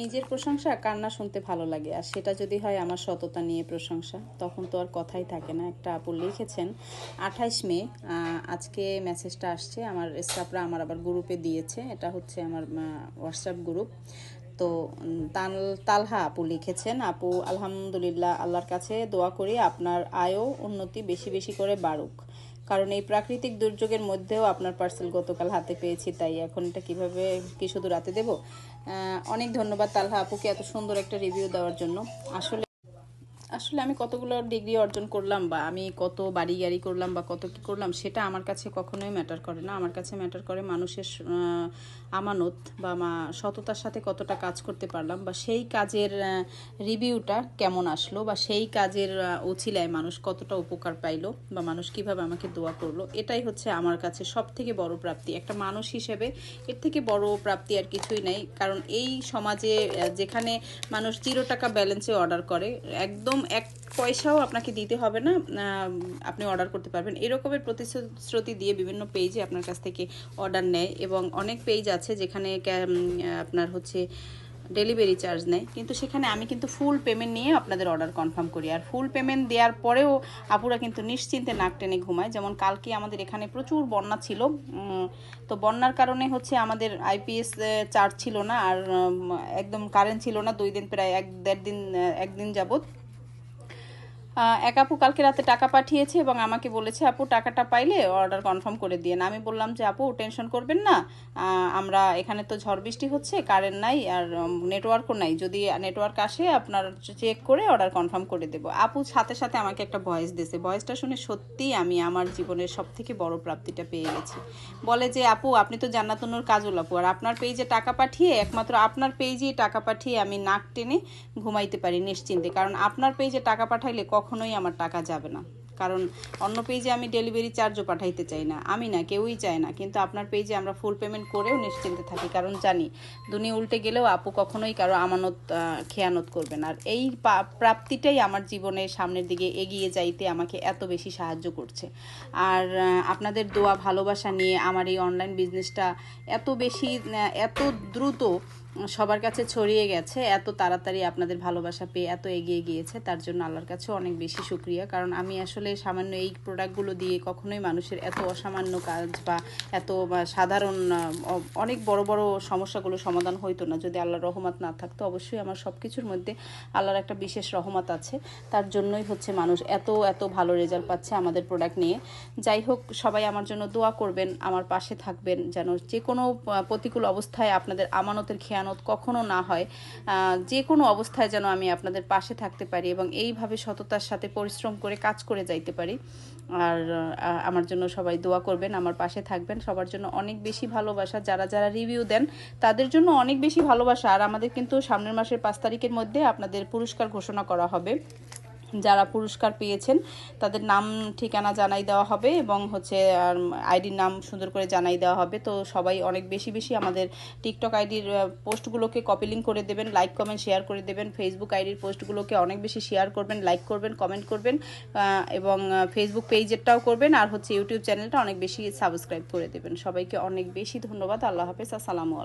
নিজের প্রশংসা কান্না শুনতে ভালো লাগে। আর সেটা যদি হয় আমার সততা নিয়ে প্রশংসা, তখন তো আর কথাই থাকে না। একটা আপু লিখেছেন, আঠাইশ মে আজকে মেসেজটা আসছে, আমার স্টাফরা আমার আবার গ্রুপে দিয়েছে, এটা হচ্ছে আমার হোয়াটসঅ্যাপ গ্রুপ তো তাল তালহা আপু লিখেছেন, আপু, আলহামদুলিল্লাহ, আল্লাহর কাছে দোয়া করি আপনার আয়ও উন্নতি বেশি বেশি করে বাড়ুক। কারণ এই প্রাকৃতিক দুর্যোগের মধ্যেও আপনার পার্সেল গতকাল হাতে পেয়েছি, তাই এখন এটা কীভাবে, কি শুধু রাতে দেবো? অনেক ধন্যবাদ তালহা আপুকে এত সুন্দর একটা রিভিউ দেওয়ার জন্য। আসলে আসলে আমি কতগুলো ডিগ্রি অর্জন করলাম বা আমি কত বাড়ি গাড়ি করলাম বা কত কি করলাম সেটা আমার কাছে কখনোই ম্যাটার করে না। আমার কাছে ম্যাটার করে মানুষের আমানত বা মা সততার সাথে কতটা কাজ করতে পারলাম বা সেই কাজের রিভিউটা কেমন আসলো বা সেই কাজের আহ, উছিলায় মানুষ কতটা উপকার পাইলো বা মানুষ কীভাবে আমাকে দোয়া করল এটাই হচ্ছে আমার কাছে সব থেকে বড় প্রাপ্তি। একটা মানুষ হিসেবে এর থেকে বড় প্রাপ্তি আর কিছুই নেই। কারণ এই সমাজে যেখানে মানুষ জিরো টাকা ব্যালেন্সে অর্ডার করে একদম এক পয়সাও আপনাকে দিতে হবে না আপনি অর্ডার করতে পারবেন। এরকমের প্রতিশ্রুতি দিয়ে বিভিন্ন পেজে আপনার কাছ থেকে অর্ডার নেয় এবং অনেক পেজ আছে যেখানে আপনার হচ্ছে ডেলিভারি চার্জ নেয়। কিন্তু সেখানে আমি কিন্তু ফুল পেমেন্ট নিয়ে আপনাদের অর্ডার কনফার্ম করি। আর ফুল পেমেন্ট দেওয়ার পরেও আপুরা কিন্তু নিশ্চিন্তে নাক টেনে ঘুমায়। যেমন কালকে আমাদের এখানে প্রচুর বন্যা ছিল তো বন্যার কারণে হচ্ছে আমাদের আইপিএস চার্জ ছিল না। আর একদম কারেন্ট ছিল না। দুই দিন প্রায় এক দেড় দিন একদিন যাবত এক আপু কালকে রাতে টাকা পাঠিয়েছে এবং আমাকে বলেছে, আপু, টাকাটা পাইলে অর্ডার কনফার্ম করে দিয়ে আমি বললাম যে, আপু টেনশন করবেন না। আমরা এখানে তো ঝড় বৃষ্টি হচ্ছে কারেন্ট নাই আর নেটওয়ার্কও নাই। যদি নেটওয়ার্ক আসে, আপনার চেক করে অর্ডার কনফার্ম করে দেবো। আপু সাথে সাথে আমাকে একটা ভয়েস দিয়েছে। ভয়েসটা শুনে সত্যিই আমি আমার জীবনের সব থেকে বড় প্রাপ্তিটা পেয়ে গেছি। বলে যে, আপু, আপনি তো জান্নাতুনুর কাজল আপু, আর আপনার পেজে টাকা পাঠিয়ে, একমাত্র আপনার পেজেই টাকা পাঠিয়ে আমি নাক টেনে ঘুমাইতে পারি নিশ্চিন্তে। কারণ আপনার পেজে টাকা পাঠাইলে কখনোই আমার টাকা যাবে না। কারণ অন্য পেজে আমি ডেলিভারি চার্জও পাঠাইতে চাই না। আমি না, কেউই চায় না। কিন্তু আপনার পেজে আমরা ফুল পেমেন্ট করেও নিশ্চিন্তে থাকি। কারণ জানি, দুনিয়া উল্টে গেলেও আপু কখনোই কারও আমানত খেয়ানত করবেন আর এই প্রাপ্তিটাই আমার জীবনে সামনের দিকে এগিয়ে যাইতে আমাকে এত বেশি সাহায্য করছে। আর আপনাদের দোয়া, ভালোবাসা নিয়ে আমার এই অনলাইন বিজনেসটা এত বেশি এত দ্রুত সবার কাছে ছড়িয়ে গেছে, এত তাড়াতাড়ি আপনাদের ভালোবাসা পেয়ে এত এগিয়ে গিয়েছে, তার জন্য আল্লাহর কাছে অনেক বেশি শুক্রিয়া। কারণ আমি আসলে সামান্য এই প্রোডাক্টগুলো দিয়ে কখনোই মানুষের এত অসামান্য কাজ বা এত সাধারণ অনেক বড় বড় সমস্যাগুলো সমাধান হইতো না। যদি আল্লাহর রহমত না থাকতো, অবশ্যই আমার সব কিছুর মধ্যে আল্লাহর একটা বিশেষ রহমত আছে। তার জন্যই হচ্ছে মানুষ এত এত ভালো রেজাল্ট পাচ্ছে আমাদের প্রোডাক্ট নিয়ে। যাই হোক, সবাই আমার জন্য দোয়া করবেন, আমার পাশে থাকবেন, যেন যে কোনো প্রতিকূল অবস্থায় আপনাদের আমানতের খেয়ানত কখনো না হয়। যে কোনো অবস্থায় যেন আমি আপনাদের পাশে থাকতে পারি এবং এইভাবে সততার সাথে পরিশ্রম করে কাজ করে যাইতে পারি। আর আমার জন্য সবাই দোয়া করবেন, আমার পাশে থাকবেন। সবার জন্য অনেক বেশি ভালোবাসা। যারা যারা রিভিউ দেন, তাদের জন্য অনেক বেশি ভালোবাসা। আর আমাদের কিন্তু সামনের মাসের পাঁচ তারিখের মধ্যে আপনাদের পুরস্কার ঘোষণা করা হবে। যারা পুরস্কার পেয়েছেন, তাদের নাম, ঠিকানা জানাই দেওয়া হবে এবং হচ্ছে আইডির নাম সুন্দর করে জানাই দেওয়া হবে। তো সবাই অনেক বেশি বেশি আমাদের টিকটক আইডির পোস্টগুলোকে কপি লিঙ্ক করে দেবেন লাইক কমেন্ট শেয়ার করে দেবেন। ফেসবুক আইডির পোস্টগুলোকে অনেক বেশি শেয়ার করবেন লাইক করবেন কমেন্ট করবেন এবং ফেসবুক পেজেরটাও করবেন আর হচ্ছে ইউটিউব চ্যানেলটা অনেক বেশি সাবস্ক্রাইব করে দেবেন। সবাইকে অনেক বেশি ধন্যবাদ। আল্লাহ হাফেজ। আসসালামু আলাইকুম।